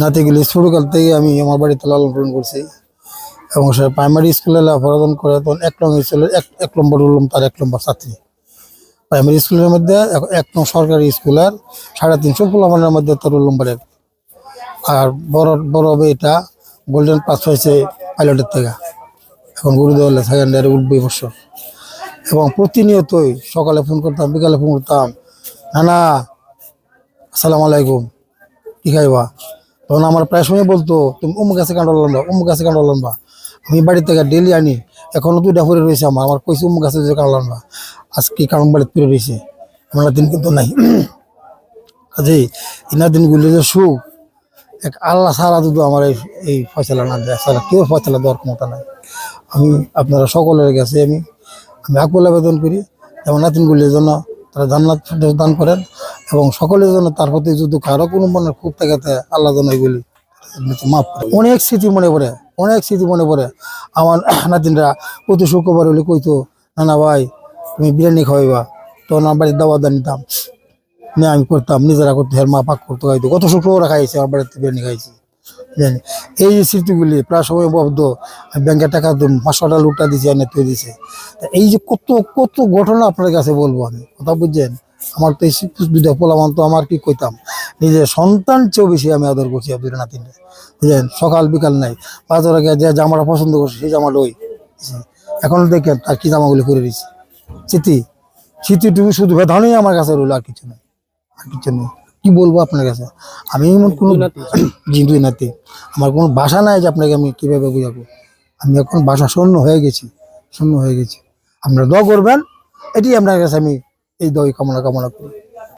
নাতিগুলি ছোটকাল থেকে আমি আমার বাড়িতে লালন পালন করছি। এবং সে প্রাইমারি স্কুলে লেখাপড়া করে তখন এক নম্বর স্কুলের এক এক নম্বর হলাম তার এক নম্বর ছাত্রী। প্রাইমারি স্কুলের মধ্যে এক- এক নম্বর সরকারি স্কুলের সাড়ে তিনশো ফুলামানের মধ্যে তার নম্বরের আর বড় বড় এটা গোল্ডেন পাস হয়েছে পাইলটের থেকে। এখন গুরুদেব সেকেন্ড ইয়ারে উঠবে বছর। এবং প্রতিনিয়তই সকালে ফোন করতাম, বিকালে ফোন করতাম, নানা, আসসালামু আলাইকুম, কি খাইবা? তখন আমার প্রায় সময় বলতো, তুমি অমুক গাছে কাঁঠাল আনবা অমুক গাছে কাঁঠাল আনবা। আমি বাড়ি থেকে ডেলি আনি, এখনও দুইটা পরে রয়েছে আমার আমার কইছে অমুক গাছে যে কাঁঠাল আনবা। আজকে কারণ বাড়িতে পরে রয়েছে। আমার দিন কিন্তু নাই। কাজেই ইনার দিনগুলি যে সুখ, এক আল্লাহ সারা দুধ আমার এই এই ফয়সলা না দেয় সারা কেউ ফয়সলা দেওয়ার ক্ষমতা নাই। আমি আপনারা সকলের কাছে আমি আমি আকবল আবেদন করি, যেমন নাতিনগুলির জন্য তারা জান্নাত দান করেন। এবং সকলের জন্য তার প্রতি যদি কারও কোনো মনে খুব থাকাতে আল্লাহ যেন এগুলি মাফ করে। অনেক স্মৃতি মনে পড়ে, অনেক স্মৃতি মনে পড়ে। আমার নাতিনরা প্রতি শুক্রবার হলে কইতো, নানা ভাই, তুমি বিরিয়ানি খাওয়াইবা তখন আমার বাড়ির দাওয়া দান নিতাম নিয়ে আমি করতাম, নিজেরা করতে, হের মা পাক করতে, খাইতো। কত শুক্রবার খাইছি, আমার বাড়িতে বিরিয়ানি খাইছি। এই যে স্মৃতিগুলি প্রায় সময় বদ্ধ ব্যাংকের টাকা তো পাঁচশো টাকা লুটটা দিছে, এনে তুই দিছে। এই যে কত কত ঘটনা আপনার কাছে বলব আমি, কথা বুঝছেন? আমার তো এই দুইটা পোলামান তো আমার কি কইতাম? নিজের সন্তান চেয়েও বেশি আমি আদর করছি আব্দুল নাতিনটা বুঝলেন? সকাল বিকাল নাই। বাজারে গিয়ে যে জামাটা পছন্দ করছে সেই জামাটা ওই এখন দেখেন তার কি জামাগুলি করে দিচ্ছে স্মৃতি স্মৃতিটুকু শুধু বেধানই আমার কাছে রইল আর কিছু নেই। আর কিছু নেই। কি বলব আপনার কাছে? আমি এমন কোনো জি দুই নাতি। আমার কোনো বাসা নাই যে আপনাকে আমি কীভাবে বুঝাবো। আমি এখন বাসা শূন্য হয়ে গেছি। শূন্য হয়ে গেছি। আপনারা দোয়া করবেন এটি আপনার কাছে আমি এই দই কামনা কামনা করি।